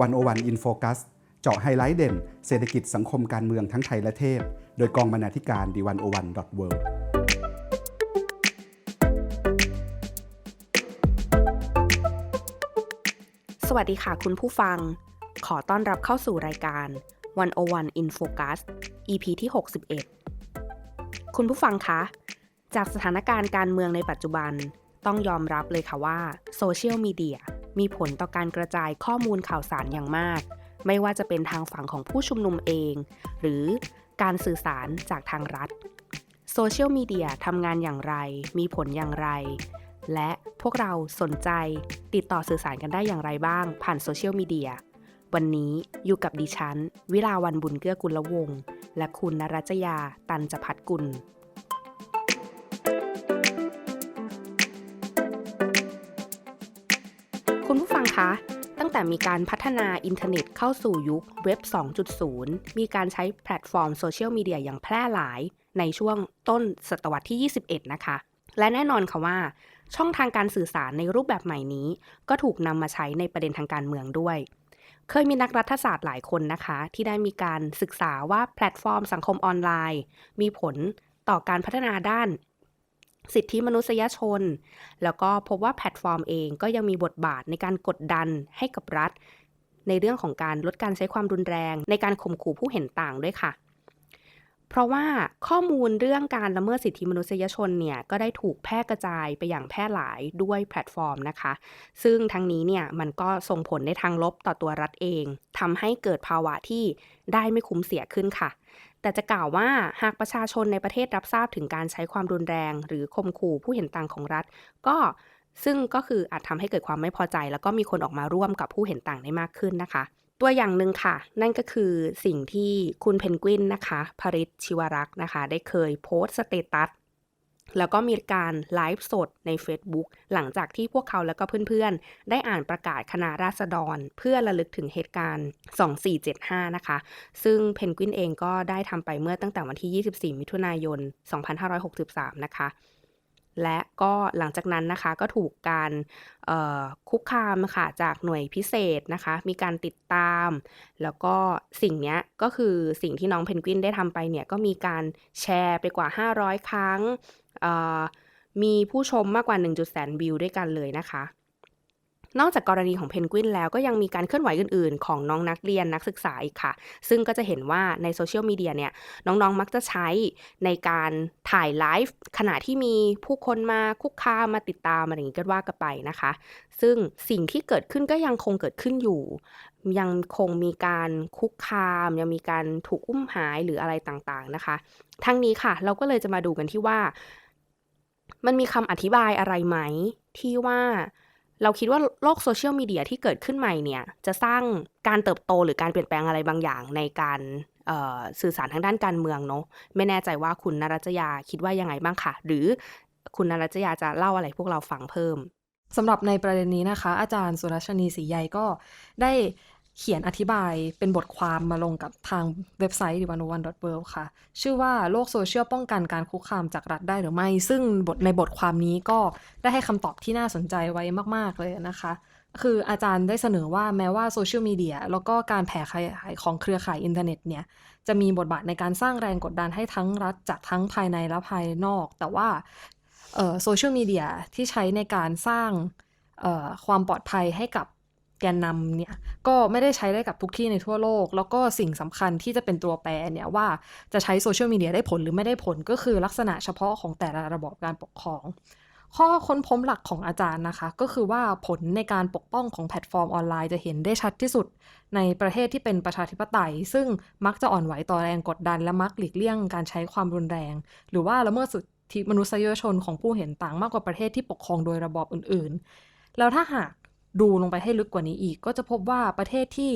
วันโอวันอินโฟคัสเจาะไฮไลท์เด่น เศรษฐกิจสังคมการเมืองทั้งไทยและเทศ โดยกองบรรณาธิการดีวันโอวันดอทเวิสวัสดีค่ะคุณผู้ฟัง ขอต้อนรับเข้าสู่รายการ 101 in Focus EP ที่ 61 คุณผู้ฟังคะ จากสถานการณ์การเมืองในปัจจุบัน ต้องยอมรับเลยค่ะว่าโซเชียลมีเดีย มีผลต่อการกระจายข้อมูลข่าวสารอย่างมาก ไม่ว่าจะเป็นทางฝั่งของผู้ชุมนุมเอง หรือการสื่อสารจากทางรัฐโซเชียลมีเดียทำงานอย่างไร มีผลอย่างไร และพวกเราสนใจติดต่อสื่อสารกันได้อย่างไรบ้าง ผ่านโซเชียลมีเดีย วันนี้อยู่กับดิฉัน วิลาวันบุญเกื้อกุลวงศ์และคุณนรัจยาตันจพัฒกุล ตั้งแต่มีการพัฒนาอินเทอร์เน็ตเข้าสู่ยุคเว็บ 2.0 มีการใช้แพลตฟอร์มโซเชียลมีเดียอย่างแพร่หลายในช่วงต้นศตวรรษที่ 21 นะคะ และแน่นอนค่ะว่า ช่องทางการสื่อสารในรูปแบบใหม่นี้ ก็ถูกนำมาใช้ในประเด็นทางการเมืองด้วย เคยมีนักรัฐศาสตร์หลายคนนะคะ ที่ได้มีการศึกษาว่าแพลตฟอร์มสังคมออนไลน์ มีผลต่อการพัฒนาด้าน สิทธิมนุษยชน แล้วก็พบว่าแพลตฟอร์มเองก็ยังมีบทบาทในการกดดันให้กับรัฐ ในเรื่องของการลดการใช้ความรุนแรง ในการข่มขู่ผู้เห็นต่างด้วยค่ะ เพราะว่าข้อมูลเรื่องการละเมิดสิทธิมนุษยชนเนี่ยก็ได้ถูกแพร่กระจายไปอย่างแพร่หลายด้วยแพลตฟอร์มนะคะ ซึ่งทั้งนี้เนี่ยมันก็ส่งผลในทางลบต่อตัวรัฐเองทำให้เกิดภาวะที่ได้ไม่คุ้มเสียขึ้นค่ะ แต่จะกล่าวว่าหากประชาชนในประเทศรับทราบถึงการใช้ความรุนแรง หรือข่มขู่ผู้เห็นต่างของรัฐ ก็ซึ่งก็คืออาจทำให้เกิดความไม่พอใจ แล้วก็มีคนออกมาร่วมกับผู้เห็นต่างได้มากขึ้นนะคะ ตัวอย่างหนึ่งค่ะ นั่นก็คือสิ่งที่คุณเพนกวินนะคะ พริชชิวรักษ์นะคะ ได้เคยโพสต์สเตตัส แล้วก็มีการไลฟ์สดใน Facebook หลังจากที่พวกเขาแล้วก็เพื่อนๆ ได้อ่านประกาศคณะราษฎร เพื่อระลึกถึงเหตุการณ์ 2475 นะคะ ซึ่งเพนกวินเองก็ได้ทำไปเมื่อตั้งแต่วันที่ 24 มิถุนายน 2563 นะคะ และก็หลังจากนั้นนะคะก็ถูกการคุกคามค่ะจากหน่วยพิเศษนะคะ มีการติดตาม แล้วก็สิ่งเนี้ยก็คือสิ่งที่น้องเพนกวินได้ทำไปเนี่ยก็มีการแชร์ไปกว่า 500 ครั้ง มีผู้ชมมากกว่า 1. แสนวิวด้วยกันเลยนะคะ นอกจากกรณีของเพนกวินแล้วก็ยังมีการเคลื่อนไหวอื่น ๆ ของน้องนักเรียนนักศึกษาอีกค่ะ ซึ่งก็จะเห็นว่าในโซเชียลมีเดียเนี่ยน้องๆมักจะใช้ในการถ่ายไลฟ์ขณะที่มีผู้คนมาคุกคามมาติดตามอะไรอย่างนี้ก็ว่ากันไปนะคะ ซึ่งสิ่งที่เกิดขึ้นก็ยังคงเกิดขึ้นอยู่ ยังคงมีการคุกคาม ยังมีการถูกอุ้มหายหรืออะไรต่างๆนะคะ ทั้งนี้ค่ะ เราก็เลยจะมาดูกันที่ว่า มันมีคำอธิบายอะไรไหม ที่ว่าเราคิดว่าโลกโซเชียลมีเดียที่เกิดขึ้นใหม่เนี่ย จะสร้างการเติบโตหรือการเปลี่ยนแปลงอะไรบางอย่างในการสื่อสารทางด้านการเมืองเนาะไม่แน่ใจว่าคุณนรัจยาคิดว่ายังไงบ้างค่ะ หรือคุณนรัจยาจะเล่าอะไรพวกเราฟังเพิ่มสำหรับในประเด็นนี้นะคะ อาจารย์สุรชนีศรีใยก็ได้ เขียนอธิบายเป็นบทความมาลงกับทางเว็บไซต์ d 1 0 1 w o r l d ค่ะ ชื่อว่าโลกโซเชียลป้องกันการคุกคามจากรัฐได้หรือไม่ ซึ่งบทในบทความนี้ก็ได้ให้คำตอบที่น่าสนใจไว้มาก ๆ เลยนะคะ คืออาจารย์ได้เสนอว่าแม้ว่าโซเชียลมีเดียแล้วก็การแผ่ขยายของเครือข่ายอินเทอร์เน็ตเนี่ย จะมีบทบาทในการสร้างแรงกดดันให้ทั้งรัฐจากทั้งภายในและภายนอก แต่ว่าโซเชียลมีเดียที่ใช้ในการสร้างความปลอดภัยให้กับ แกนนำเนี่ยก็ไม่ได้ใช้ได้กับทุกที่ในทั่วโลก แล้วก็สิ่งสำคัญที่จะเป็นตัวแปรเนี่ยว่าจะใช้โซเชียลมีเดียได้ผลหรือไม่ได้ผลก็คือลักษณะเฉพาะของแต่ละระบบการปกครอง ข้อค้นพบหลักของอาจารย์นะคะ ก็คือว่าผลในการปกป้องของแพลตฟอร์มออนไลน์จะเห็นได้ชัดที่สุด ในประเทศที่เป็นประชาธิปไตย ซึ่งมักจะอ่อนไหวต่อแรงกดดัน และมักหลีกเลี่ยงการใช้ความรุนแรง หรือว่าละเมิดสิทธิมนุษยชนของผู้เห็นต่างมากกว่าประเทศที่ปกครองโดยระบอบอื่น ๆ แล้วถ้าหาก ดูลงไปให้ลึกกว่านี้อีก ก็จะพบว่าประเทศที่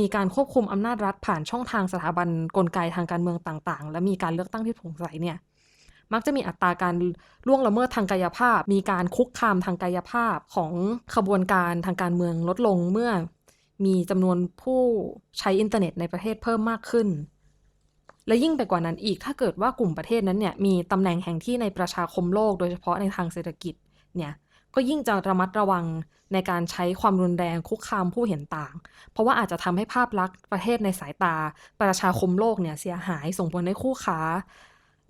มีการควบคุมอำนาจรัฐผ่านช่องทางสถาบันกลไกทางการเมืองต่างๆ และมีการเลือกตั้งที่โปร่งใสเนี่ยมักจะมีอัตราการล่วงละเมิดทางกายภาพ มีการคุกคามทางกายภาพของขบวนการทางการเมืองลดลงเมื่อมีจำนวนผู้ใช้อินเทอร์เน็ตในประเทศเพิ่มมากขึ้น และยิ่งไปกว่านั้นอีกถ้าเกิดว่ากลุ่มประเทศนั้นเนี่ยมีตำแหน่งแห่งที่ในประชาคมโลกโดยเฉพาะในทางเศรษฐกิจเนี่ย ก็ยิ่งจะระมัดระวังในการใช้ความรุนแรงคุกคามผู้เห็นต่าง เพราะว่าอาจจะทำให้ภาพลักษณ์ประเทศในสายตา ประชาคมโลกเนี่ยเสียหายส่งผลให้คู่ค้า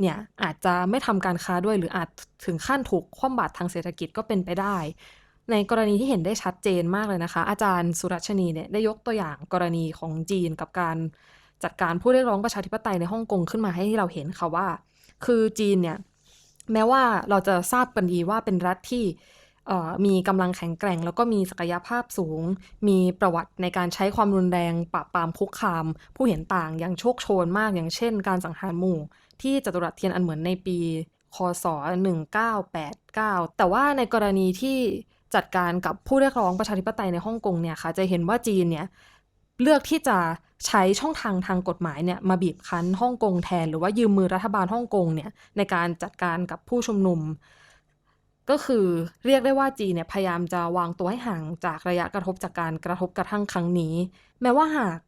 เนี่ยอาจจะไม่ทำการค้าด้วยหรืออาจถึงขั้นถูกคว่ำบาตรทางเศรษฐกิจก็เป็นไปได้ ในกรณีที่เห็นได้ชัดเจนมากเลยนะคะ อาจารย์สุรชนีเนี่ยได้ยกตัวอย่างกรณีของจีนกับการจัดการผู้เรียกร้องประชาธิปไตยในฮ่องกงขึ้นมาให้เราเห็นค่ะว่า คือจีนเนี่ยแม้ว่าเราจะทราบกันดีว่าเป็นรัฐที่ มีกำลังแข็งแกร่ง แล้วก็มีศักยภาพสูง มีประวัติในการใช้ความรุนแรงปราบปรามคุกคาม ผู้เห็นต่างอย่างโชคโชนมากอย่างเช่น การสังหารหมู่ ที่จตุรัสเทียนอันเหมือนในปี คศ 1989 แต่ว่าในกรณีที่จัดการกับผู้เรียกร้องประชาธิปไตยในฮ่องกงเนี่ยค่ะ จะเห็นว่าจีนเนี่ยเลือกที่จะใช้ช่องทางทางกฎหมายเนี่ยมาบีบคั้นฮ่องกงแทน หรือว่ายืมมือรัฐบาลฮ่องกงเนี่ยในการจัดการกับผู้ชุมนุม ก็คือเรียกได้ว่าจีนเนี่ยพยายามจะวางตัวให้ห่างจากระยะกระทบจากการกระทบกระทั่งครั้งนี้ แม้ว่าหาก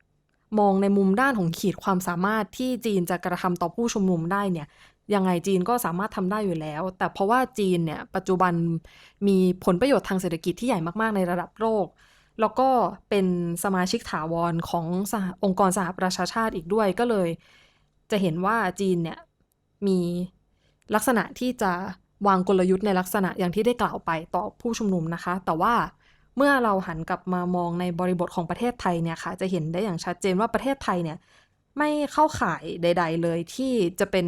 มองในมุมด้านของขีดความสามารถที่จีนจะกระทำต่อผู้ชุมนุมได้เนี่ยยังไงจีนก็สามารถทำได้อยู่แล้ว แต่เพราะว่าจีนเนี่ยปัจจุบันมีผลประโยชน์ทางเศรษฐกิจที่ใหญ่มากๆในระดับโลกแล้วก็เป็นสมาชิกถาวรขององค์กรสหประชาชาติอีกด้วยก็เลย จะเห็นว่าจีนเนี่ยมีลักษณะที่จะ วางกลยุทธ์ในลักษณะอย่างที่ได้กล่าวไปต่อผู้ชุมนุมนะคะ แต่ว่าเมื่อเราหันกลับมามองในบริบทของประเทศไทยเนี่ยค่ะ จะเห็นได้อย่างชัดเจนว่าประเทศไทยเนี่ยไม่เข้าข่ายใด ๆ เลยที่จะเป็น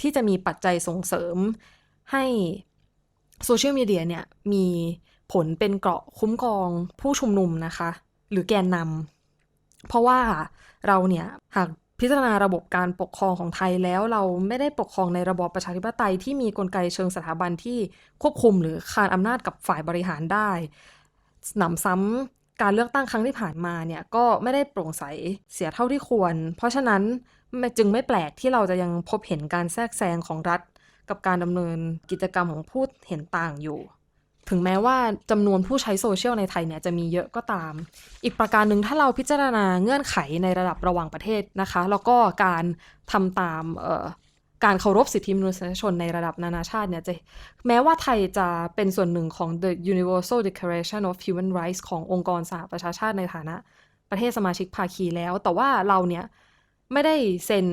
ที่จะมีปัจจัยส่งเสริมให้โซเชียลมีเดียเนี่ยมีผลเป็นเกราะคุ้มครองผู้ชุมนุมนะคะ หรือแกนนำเพราะว่าเราเนี่ยหาก พิจารณาระบบการปกครองของไทยแล้วเราไม่ได้ปกครองในระบอบประชาธิปไตยที่มีกลไกเชิงสถาบันที่ควบคุมหรือคานอำนาจกับฝ่ายบริหารได้หนำซ้ำการเลือกตั้งครั้งที่ผ่านมาเนี่ยก็ไม่ได้โปร่งใสเสียเท่าที่ควร เพราะฉะนั้นจึงไม่แปลกที่เราจะยังพบเห็นการแทรกแซงของรัฐ กับการดำเนินกิจกรรมของผู้เห็นต่างอยู่ ถึงแม้ว่าจำนวนผู้ใช้โซเชียลในไทยเนี่ยจะมีเยอะก็ตาม อีกประการหนึ่งถ้าเราพิจารณาเงื่อนไขในระดับระหว่างประเทศนะคะ แล้วก็การทำตามการเคารพสิทธิมนุษยชนในระดับนานาชาติเนี่ยจะแม้ว่าไทยจะเป็นส่วนหนึ่งของ The Universal Declaration of Human Rights ขององค์กรสหประชาชาติในฐานะ ประเทศสมาชิกภาคีแล้ว แต่ว่าเราเนี่ยไม่ได้เซ็น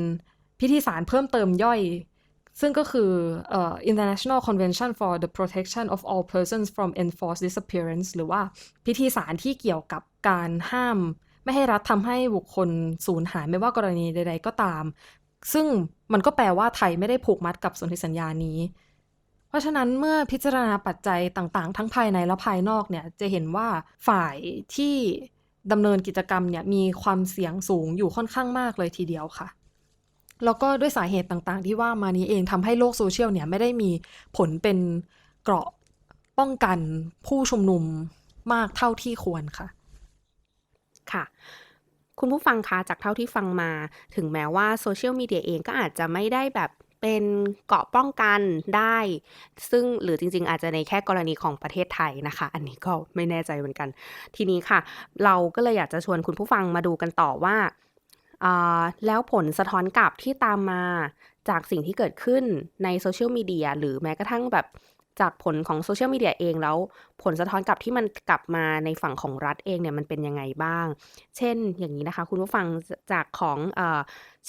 พิธีสารเพิ่มเติมย่อย ซึ่งก็คือเอ่อ International Convention for the Protection of All Persons from Enforced Disappearance หรือว่าพิธีสารที่เกี่ยวกับการห้าม ไม่ให้รัฐทำให้บุคคลสูญหายไม่ว่ากรณีใด ๆ ก็ตาม ซึ่งมันก็แปลว่าไทยไม่ได้ผูกมัดกับสนธิสัญญานี้ เพราะฉะนั้นเมื่อพิจารณาปัจจัยต่างๆ ทั้งภายในและภายนอกเนี่ยจะเห็นว่าฝ่ายที่ดำเนินกิจกรรมเนี่ยมีความเสี่ยงสูงอยู่ค่อนข้างมากเลยทีเดียวค่ะ แล้วก็ด้วยสาเหตุต่างๆ ที่ว่ามานี้เองทำให้โลกโซเชียลเนี่ยไม่ได้มีผลเป็นเกราะป้องกันผู้ชุมนุมมากเท่าที่ควรค่ะ ค่ะคุณผู้ฟังคะจากเท่าที่ฟังมา ถึงแม้ว่าโซเชียลมีเดียเองก็อาจจะไม่ได้แบบเป็นเกราะป้องกันได้ ซึ่งหรือจริง ๆ อาจจะในแค่กรณีของประเทศไทยนะคะ อันนี้ก็ไม่แน่ใจเหมือนกัน ทีนี้ค่ะ เราก็เลยอยากจะชวนคุณผู้ฟังมาดูกันต่อว่าอ่า แล้วผลสะท้อนกลับที่ตามมาจากสิ่งที่เกิดขึ้นในโซเชียลมีเดียหรือแม้กระทั่งแบบจากผลของโซเชียลมีเดียเองแล้วผลสะท้อนกลับที่มันกลับมาในฝั่งของรัฐเองเนี่ยมันเป็นยังไงบ้าง เช่นอย่างนี้นะคะ คุณผู้ฟังจากของออ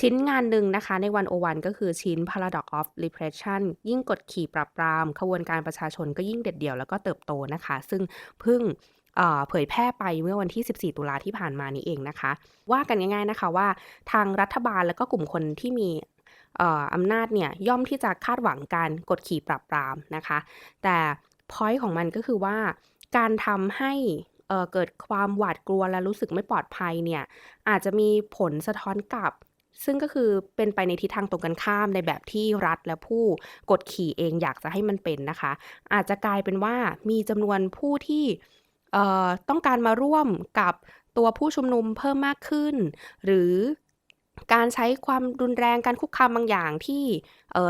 ชิ้นงานหนึ่งนะคะในวันโอวันก็คือชิ้น Paradox of Repression ยิ่งกดขี่ปรับปราม ขบวนการประชาชนก็ยิ่งเด็ดเดี่ยวแล้วก็เติบโตนะคะ ซึ่งเพิ่ง เผยแพร่ไปเมื่อวันที่ 14 ตุลาที่ผ่านมานี้เองนะคะ ว่ากันง่ายๆนะคะว่าทางรัฐบาลแล้วก็กลุ่มคนที่มีอำนาจเนี่ยย่อมที่จะคาดหวังการกดขี่ปรับปรามนะคะ แต่พอยต์ของมันก็คือว่าการทำให้เกิดความหวาดกลัวและรู้สึกไม่ปลอดภัยเนี่ยอาจจะมีผลสะท้อนกลับ ซึ่งก็คือเป็นไปในทิศทางตรงกันข้ามในแบบที่รัฐและผู้กดขี่เองอยากจะให้มันเป็นนะคะ อาจจะกลายเป็นว่ามีจำนวนผู้ที่ ต้องการมาร่วมกับตัวผู้ชุมนุมเพิ่มมากขึ้น หรือการใช้ความรุนแรงการคุกคามบางอย่างที่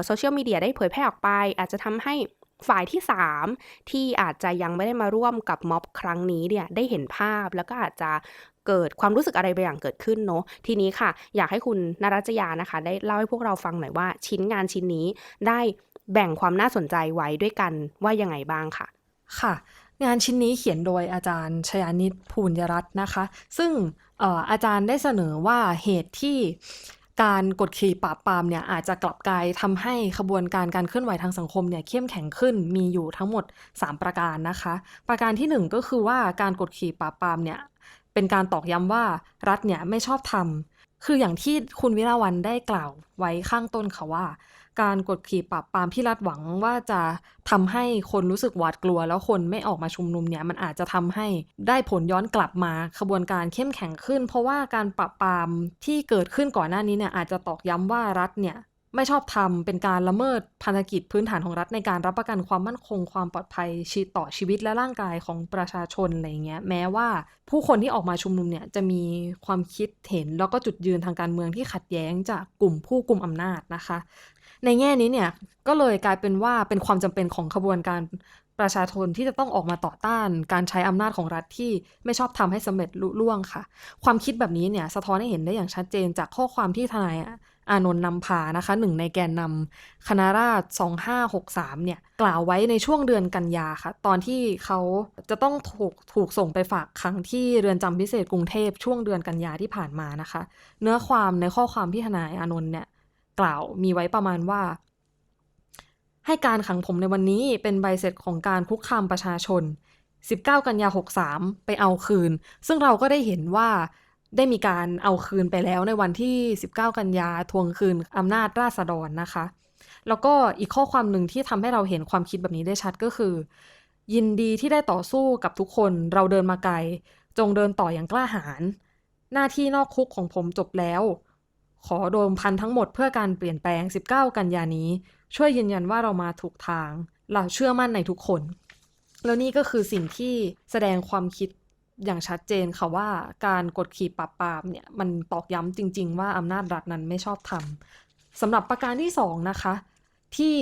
โซเชียลมีเดียได้เผยแพร่ออกไป อาจจะทำให้ฝ่ายที่ 3 ที่อาจจะยังไม่ได้มาร่วมกับม็อบครั้งนี้เนี่ยได้เห็นภาพแล้วก็อาจจะเกิดความรู้สึกอะไรบางอย่างเกิดขึ้นเนาะทีนี้ค่ะ อยากให้คุณนรัจยานะคะ ได้เล่าให้พวกเราฟังหน่อยว่า ชิ้นงานชิ้นนี้ได้แบ่งความน่าสนใจไว้ด้วยกันว่ายังไงบ้างค่ะ ค่ะ งานชิ้นนี้เขียนโดยอาจารย์ชยานิตภูญรัตน์นะคะ ซึ่งอออาจารย์ได้เสนอว่าเหตุที่การกดขี่ปราบปรามเนี่ยอาจจะกลับกลายทำให้ขบวนการการเคลื่อนไหวทางสังคมเนี่ยเข้มแข็งขึ้นมีอยู่ทั้งหมด 3 ประการนะคะ ประการที่ 1 ก็คือว่าการกดขี่ปราบปรามเนี่ยเป็นการตอกย้ำว่ารัฐเนี่ยไม่ชอบทำคืออย่างที่คุณวิราวันได้กล่าวไว้ข้างต้นค่ะว่า การกดขี่ปราบปรามที่รัฐหวังว่าจะทำให้คนรู้สึกหวาดกลัว แล้วคนไม่ออกมาชุมนุมเนี่ยมันอาจจะทำให้ได้ผลย้อนกลับมาขบวนการเข้มแข็งขึ้น เพราะว่าการปราบปรามที่เกิดขึ้นก่อนหน้านี้เนี่ยอาจจะตอกย้ำว่ารัฐเนี่ยไม่ชอบทำเป็นการละเมิดพันธกิจพื้นฐานของรัฐในการรับประกันความมั่นคงความปลอดภัยชีต่อชีวิตและร่างกายของประชาชนอะไรเงี้ยแม้ว่าผู้คนที่ออกมาชุมนุมเนี่ยจะมีความคิดเห็นแล้วก็จุดยืนทางการเมืองที่ขัดแย้งจากกลุ่มผู้กลุ่มอำนาจนะคะ ในแง่นี้เนี่ยก็เลยกลายเป็นว่าเป็นความจำเป็นของขบวนการประชาชนที่จะต้องออกมาต่อต้านการใช้อำนาจของรัฐที่ไม่ชอบทำให้สำเร็จลุล่วงค่ะ ความคิดแบบนี้เนี่ยสะท้อนให้เห็นได้อย่างชัดเจนจากข้อความที่ทนายอานนท์นำพานะคะหนึ่งในแกนนำคณะราษฎร2563 เนี่ย กล่าวไว้ในช่วงเดือนกันยาค่ะ ตอนที่เขาจะต้องถูกถูกส่งไปฝากขังที่เรือนจำพิเศษกรุงเทพช่วงเดือนกันยาที่ผ่านมานะคะ เนื้อความในข้อความที่ทนายอานนท์เนี่ย กล่าวมีไว้ประมาณว่า ให้การขังผมในวันนี้เป็นใบเสร็จของการคุกคามประชาชน 19 กันยา 63 ไปเอาคืน ซึ่งเราก็ได้เห็นว่าได้มีการเอาคืนไปแล้วในวันที่ 19 กันยาทวงคืนอำนาจราษฎรนะคะ แล้วก็อีกข้อความหนึ่งที่ทำให้เราเห็นความคิดแบบนี้ได้ชัดก็คือ ยินดีที่ได้ต่อสู้กับทุกคนเราเดินมาไกล จงเดินต่ออย่างกล้าหาญหน้าที่นอกคุกของผมจบแล้ว ขอโดมพันทั้งหมดเพื่อการเปลี่ยนแปลง 19 กันยานี้ ช่วยยืนยันว่าเรามาถูกทาง เราเชื่อมั่นในทุกคน แล้วนี่ก็คือสิ่งที่แสดงความคิดอย่างชัดเจนค่ะว่าการกดขี่ปราบปรามเนี่ยมันตอกย้ำจริง ๆ ว่าอำนาจรัฐนั้นไม่ชอบทำสำหรับประการที่สองนะคะ ที่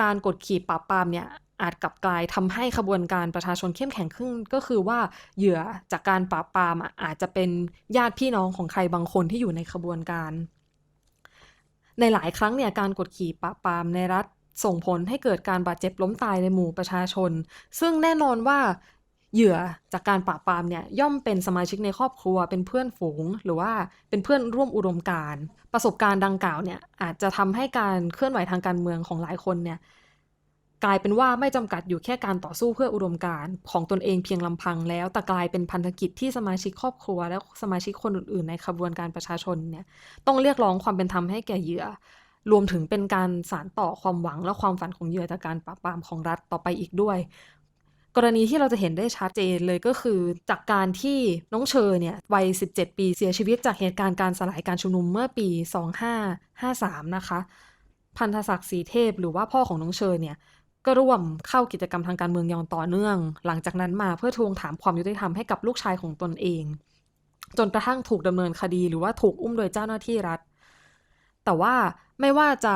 การกดขี่ปราบปรามเนี่ยอาจกลับกลายทำให้ขบวนการประชาชนเข้มแข็งขึ้น ก็คือว่าเหยื่อจากการปราบปรามอาจจะเป็นญาติพี่น้องของใครบางคนที่อยู่ในขบวนการ ในหลายครั้งเนี่ยการกดขี่ปราบปรามในรัฐส่งผลให้เกิดการบาดเจ็บล้มตายในหมู่ประชาชน ซึ่งแน่นอนว่าเหยื่อจากการปราบปรามเนี่ยย่อมเป็นสมาชิกในครอบครัวเป็นเพื่อนฝูง หรือว่าเป็นเพื่อนร่วมอุดมการ ประสบการณ์ดังกล่าวเนี่ยอาจจะทำให้การเคลื่อนไหวทางการเมืองของหลายคนเนี่ย กลายเป็นว่าไม่จำกัดอยู่แค่การต่อสู้เพื่ออุดมการณ์ของตนเองเพียงลำพังแล้ว แต่กลายเป็นพันธกิจที่สมาชิกครอบครัว และสมาชิกคนอื่นๆ ในขบวนการประชาชนเนี่ยต้องเรียกร้องความเป็นธรรมให้แก่เหยื่อ รวมถึงเป็นการสานต่อความหวังและความฝันของเหยื่อจากการปราบปรามของรัฐต่อไปอีกด้วย กรณีที่เราจะเห็นได้ชัดเจนเลยก็คือ จากการที่น้องเชอเนี่ยวัย 17 ปีเสียชีวิตจากเหตุการณ์การสลายการชุมนุมเมื่อปี 2553 นะคะ พันธศักดิ์ศรีเทพ หรือว่าพ่อของน้องเชอเนี่ย ก็ร่วมเข้ากิจกรรมทางการเมืองอย่างต่อเนื่อง หลังจากนั้นมาเพื่อทวงถามความยุติธรรมให้กับลูกชายของตนเอง จนกระทั่งถูกดำเนินคดีหรือว่าถูกอุ้มโดยเจ้าหน้าที่รัฐ แต่ว่าไม่ว่าจะ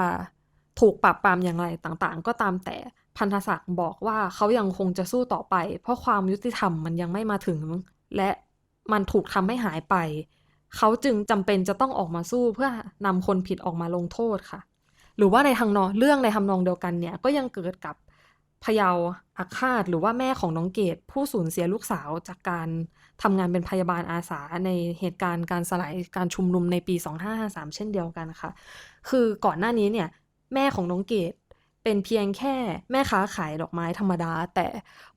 ถูกปราบปรามอย่างไรต่างๆ ก็ตามแต่พันธศักดิ์บอกว่าเขายังคงจะสู้ต่อไป เพราะความยุติธรรมมันยังไม่มาถึง และมันถูกทำให้หายไป เขาจึงจำเป็นจะต้องออกมาสู้เพื่อนำคนผิดออกมาลงโทษค่ะ หรือว่าในทางนองเรื่องในทำนองเดียวกันเนี่ยก็ยังเกิดกับพยาวอาคาตหรือว่าแม่ของน้องเกดผู้สูญเสียลูกสาวจากการทำงานเป็นพยาบาลอาสาในเหตุการณ์การสลายการชุมนุมในปี 2553 เช่นเดียวกันค่ะ คือก่อนหน้านี้เนี่ยแม่ของน้องเกด เป็นเพียงแค่แม่ค้าขายดอกไม้ธรรมดา แต่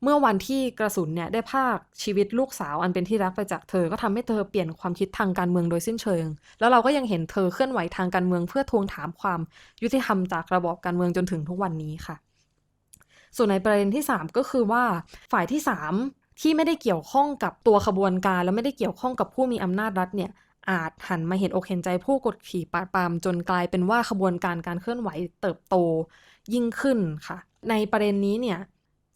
เมื่อวันที่กระสุนเนี่ยได้พากชีวิตลูกสาวอันเป็นที่รักไปจากเธอ ก็ทำให้เธอเปลี่ยนความคิดทางการเมืองโดยสิ้นเชิง แล้วเราก็ยังเห็นเธอเคลื่อนไหวทางการเมืองเพื่อทวงถามความยุติธรรมจากระบอบการเมืองจนถึงทุกวันนี้ค่ะ ส่วนในประเด็นที่ 3 ก็คือว่าฝ่ายที่ 3 ที่ไม่ได้เกี่ยวข้องกับตัวขบวนการ และไม่ได้เกี่ยวข้องกับผู้มีอำนาจรัฐเนี่ยอาจหันมาเห็นอกเห็นใจผู้กดขี่ปราบปรามจนกลายเป็นว่าขบวนการการเคลื่อนไหวเติบโต ยิ่งขึ้นค่ะ ในประเด็นนี้เนี่ย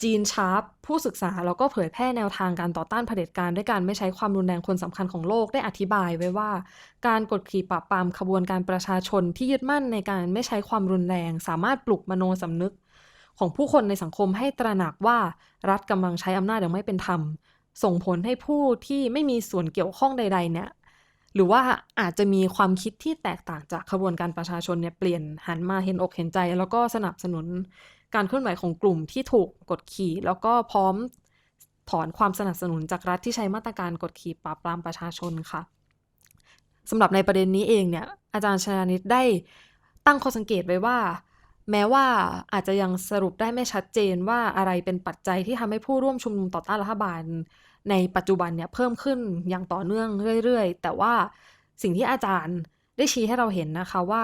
จีนชาร์ปผู้ศึกษาแล้วก็เผยแพร่แนวทางการต่อต้านเผด็จการด้วยการไม่ใช้ความรุนแรงคนสำคัญของโลกได้อธิบายไว้ว่า การกดขี่ปราบปรามขบวนการประชาชนที่ยึดมั่นในการไม่ใช้ความรุนแรง สามารถปลุกมโนสำนึก ของผู้คนในสังคมให้ตระหนักว่ารัฐกำลังใช้อำนาจอย่างไม่เป็นธรรม ส่งผลให้ผู้ที่ไม่มีส่วนเกี่ยวข้องใด ๆ เนี่ย หรือว่าอาจจะมีความคิดที่แตกต่างจากขบวนการประชาชนเนี่ยเปลี่ยนหันมาเห็นอกเห็นใจ แล้วก็สนับสนุนการเคลื่อนไหวของกลุ่มที่ถูกกดขี่ แล้วก็พร้อมถอนความสนับสนุนจากรัฐที่ใช้มาตรการกดขี่ปราบปรามประชาชนค่ะสำหรับในประเด็นนี้เองเนี่ยอาจารย์ชนานิตได้ตั้งข้อสังเกตไว้ว่า แม้ว่าอาจจะยังสรุปได้ไม่ชัดเจนว่าอะไรเป็นปัจจัยที่ทำให้ผู้ร่วมชุมนุมต่อต้านรัฐบาล ในปัจจุบันเนี่ยเพิ่มขึ้นอย่างต่อเนื่องเรื่อยๆ แต่ว่าสิ่งที่อาจารย์ได้ชี้ให้เราเห็นนะคะว่า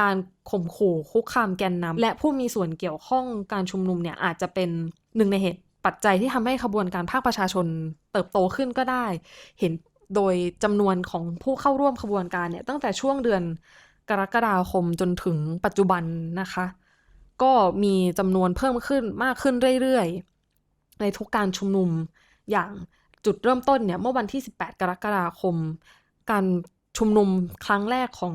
การข่มขู่คุกคามแกนนำและผู้มีส่วนเกี่ยวข้องการชุมนุมเนี่ยอาจจะเป็นหนึ่งในเหตุปัจจัยที่ทำให้ขบวนการภาคประชาชนเติบโตขึ้นก็ได้ เห็นโดยจำนวนของผู้เข้าร่วมขบวนการเนี่ยตั้งแต่ช่วงเดือนกรกฎาคมจนถึงปัจจุบันนะคะ ก็มีจำนวนเพิ่มขึ้นมากขึ้นเรื่อยๆ ในทุกการชุมนุมอย่างจุดเริ่มต้นเนี่ยเมื่อวันที่ 18 กรกฎาคม การชุมนุมครั้งแรกของ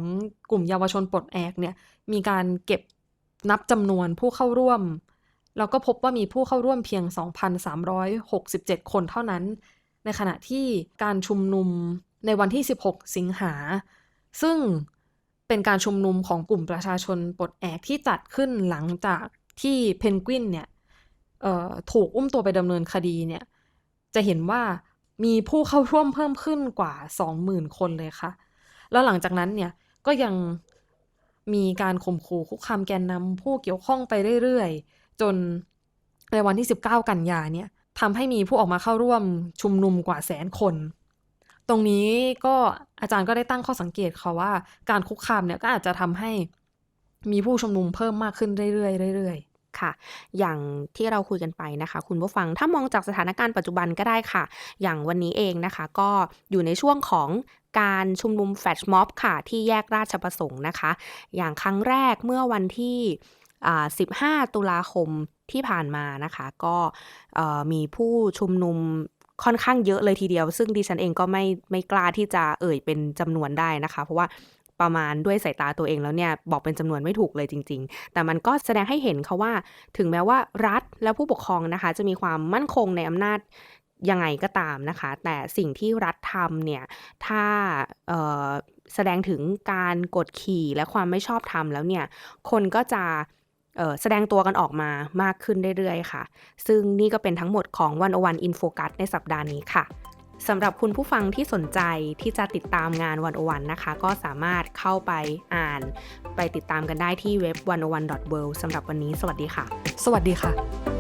กลุ่มเยาวชนปลดแอกเนี่ยมีการเก็บนับจำนวนผู้เข้าร่วม แล้วก็พบว่ามีผู้เข้าร่วมเพียง 2,367 คนเท่านั้น ในขณะที่การชุมนุมในวันที่ 16 สิงหา ซึ่งเป็นการชุมนุมของกลุ่มประชาชนปลดแอกที่จัดขึ้นหลังจากที่เพนกวินเนี่ย ถูกอุ้มตัวไปดำเนินคดีเนี่ย จะเห็นว่ามีผู้เข้าร่วมเพิ่มขึ้นกว่า 20,000 คนเลยค่ะ แล้วหลังจากนั้นเนี่ยก็ยังมีการข่มขู่คุกคามแกนนำผู้เกี่ยวข้องไปเรื่อยๆ จนในวันที่ 19 กันยาเนี่ยทำให้มีผู้ออกมาเข้าร่วมชุมนุมกว่าแสนคน ตรงนี้ก็อาจารย์ก็ได้ตั้งข้อสังเกตค่ะว่า การคุกคามเนี่ยก็อาจจะทำให้มีผู้ชุมนุมเพิ่มมากขึ้นเรื่อยๆเรื่อยๆ ค่ะ อย่างที่เราคุยกันไปนะคะ คุณผู้ฟังถ้ามองจากสถานการณ์ปัจจุบันก็ได้ค่ะ อย่างวันนี้เองนะคะ ก็อยู่ในช่วงของการชุมนุมแฟชม็อบค่ะ ที่แยกราชประสงค์นะคะ อย่างครั้งแรกเมื่อวันที่ 15 ตุลาคมที่ผ่านมานะคะ ก็มีผู้ชุมนุมค่อนข้างเยอะเลยทีเดียว ซึ่งดิฉันเองก็ไม่ไม่กล้าที่จะเอ่ยเป็นจำนวนได้นะคะ เพราะว่า ประมาณด้วยสายตาตัวเองแล้วเนี่ยบอกเป็นจำนวนไม่ถูกเลยจริง ๆ แต่มันก็แสดงให้เห็นค่ะว่า ถึงแม้ว่ารัฐและผู้ปกครองนะคะ จะมีความมั่นคงในอำนาจยังไงก็ตามนะคะ แต่สิ่งที่รัฐทำเนี่ย ถ้าแสดงถึงการกดขี่และความไม่ชอบธรรมแล้วเนี่ย คนก็จะแสดงตัวกันออกมามากขึ้นเรื่อยๆ ค่ะ ซึ่งนี่ก็เป็นทั้งหมดของวันอวันอินโฟกัสในสัปดาห์นี้ค่ะ สำหรับคุณผู้ฟังที่สนใจที่จะติดตามงานวันอวันนะคะ ก็สามารถเข้าไปอ่าน ไปติดตามกันได้ที่เว็บ 101.world สำหรับวันนี้ สวัสดีค่ะ สวัสดีค่ะ